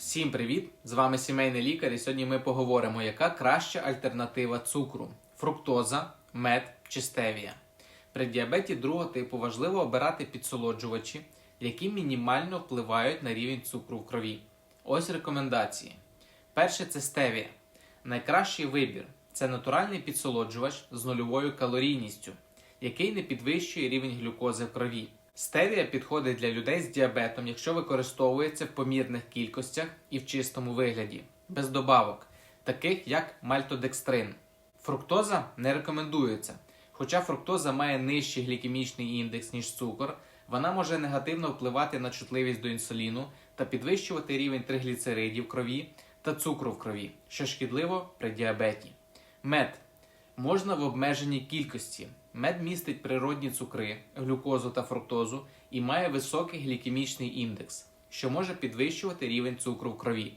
Всім привіт! З вами сімейний лікар, і сьогодні ми поговоримо, яка краща альтернатива цукру: фруктоза, мед чи стевія. При діабеті другого типу важливо обирати підсолоджувачі, які мінімально впливають на рівень цукру в крові. Ось рекомендації. Перше це стевія. Найкращий вибір це натуральний підсолоджувач з нульовою калорійністю, який не підвищує рівень глюкози в крові. Стевія підходить для людей з діабетом, якщо використовується в помірних кількостях і в чистому вигляді, без добавок, таких як мальтодекстрин. Фруктоза не рекомендується. Хоча фруктоза має нижчий глікемічний індекс, ніж цукор, вона може негативно впливати на чутливість до інсуліну та підвищувати рівень тригліцеридів в крові та цукру в крові, що шкідливо при діабеті. Мед можна в обмеженій кількості. Мед містить природні цукри, глюкозу та фруктозу і має високий глікемічний індекс, що може підвищувати рівень цукру в крові.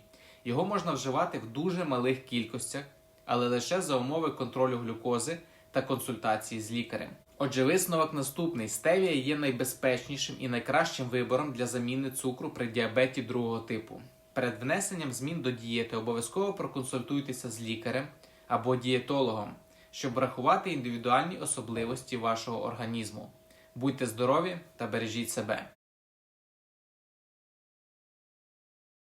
Його можна вживати в дуже малих кількостях, але лише за умови контролю глюкози та консультації з лікарем. Отже, висновок наступний: стевія є найбезпечнішим і найкращим вибором для заміни цукру при діабеті другого типу. Перед внесенням змін до дієти обов'язково проконсультуйтеся з лікарем або дієтологом, щоб врахувати індивідуальні особливості вашого організму. Будьте здорові та бережіть себе!